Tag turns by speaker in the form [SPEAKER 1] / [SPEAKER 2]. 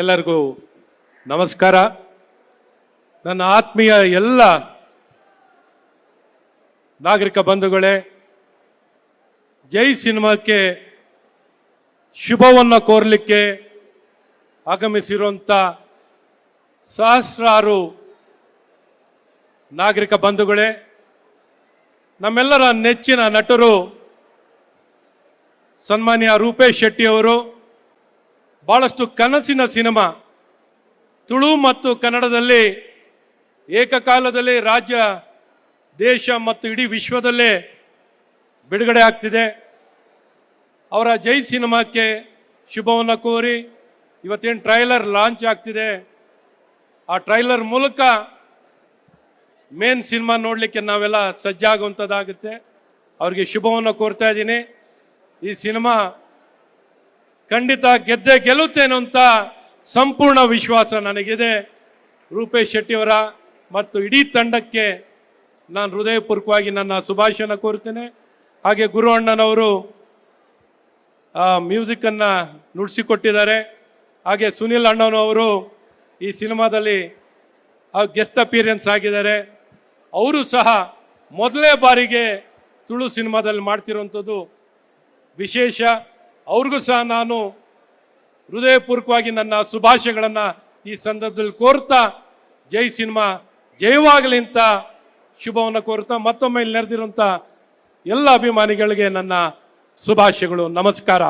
[SPEAKER 1] ಎಲ್ಲರಿಗೂ ನಮಸ್ಕಾರ. ನನ್ನ ಆತ್ಮೀಯ ಎಲ್ಲ ನಾಗರಿಕ ಬಂಧುಗಳೇ, ಜೈ ಸಿನಿಮಾಕ್ಕೆ ಶುಭವನ್ನು ಕೋರಲಿಕ್ಕೆ ಆಗಮಿಸಿರುವಂಥ ಸಹಸ್ರಾರು ನಾಗರಿಕ ಬಂಧುಗಳೇ, ನಮ್ಮೆಲ್ಲರ ನೆಚ್ಚಿನ ನಟರು ಸನ್ಮಾನ್ಯ ರೂಪೇಶ್ ಶೆಟ್ಟಿ ಬಹಳಷ್ಟು ಕನಸಿನ ಸಿನಿಮಾ. ತುಳು ಮತ್ತು ಕನ್ನಡದಲ್ಲಿ ಏಕಕಾಲದಲ್ಲಿ ರಾಜ್ಯ, ದೇಶ ಮತ್ತು ಇಡೀ ವಿಶ್ವದಲ್ಲೇ ಬಿಡುಗಡೆ ಆಗ್ತಿದೆ. ಅವರ ಜೈ ಸಿನಿಮಾಕ್ಕೆ ಶುಭವನ್ನು ಕೋರಿ ಇವತ್ತೇನು ಟ್ರೈಲರ್ ಲಾಂಚ್ ಆಗ್ತಿದೆ. ಆ ಟ್ರೈಲರ್ ಮೂಲಕ ಮೇನ್ ಸಿನಿಮಾ ನೋಡಲಿಕ್ಕೆ ನಾವೆಲ್ಲ ಸಜ್ಜಾಗುವಂಥದ್ದಾಗುತ್ತೆ ಅವ್ರಿಗೆ ಶುಭವನ್ನು ಕೋರ್ತಾ ಇದ್ದೀನಿ. ಈ ಸಿನಿಮಾ ಖಂಡಿತ ಗೆದ್ದೆ ಗೆಲ್ಲುತ್ತೇನು ಅಂತ ಸಂಪೂರ್ಣ ವಿಶ್ವಾಸ ನನಗಿದೆ. ರೂಪೇಶ್ ಶೆಟ್ಟಿಯವರ ಮತ್ತು ಇಡೀ ತಂಡಕ್ಕೆ ನಾನು ಹೃದಯಪೂರ್ವಕವಾಗಿ ನನ್ನ ಶುಭಾಶಯನ ಕೋರ್ತೇನೆ ಹಾಗೆ ಗುರು ಅಣ್ಣನವರು ಮ್ಯೂಸಿಕ್ಕನ್ನು ನುಡಿಸಿಕೊಟ್ಟಿದ್ದಾರೆ. ಹಾಗೆ ಸುನಿಲ್ ಅಣ್ಣನವರು ಈ ಸಿನಿಮಾದಲ್ಲಿ ಗೆಸ್ಟ್ ಅಪಿಯರೆನ್ಸ್ ಆಗಿದ್ದಾರೆ. ಅವರು ಸಹ ಮೊದಲೇ ಬಾರಿಗೆ ತುಳು ಸಿನಿಮಾದಲ್ಲಿ ಮಾಡ್ತಿರುವಂಥದ್ದು ವಿಶೇಷ. ಅವ್ರಿಗೂ ಸಹ ನಾನು ಹೃದಯಪೂರ್ವಕವಾಗಿ ನನ್ನ ಶುಭಾಶಯಗಳನ್ನು ಈ ಸಂದರ್ಭದಲ್ಲಿ ಕೋರ್ತಾ ಜೈ ಸಿನಿಮಾ ಜಯವಾಗಲಿ ಅಂತ ಶುಭವನ್ನು ಕೋರ್ತಾ ಮತ್ತೊಮ್ಮೆ ಇಲ್ಲಿ ನೆರೆದಿರುವಂಥ ಎಲ್ಲ ಅಭಿಮಾನಿಗಳಿಗೆ ನನ್ನ ಶುಭಾಶಯಗಳು. ನಮಸ್ಕಾರ.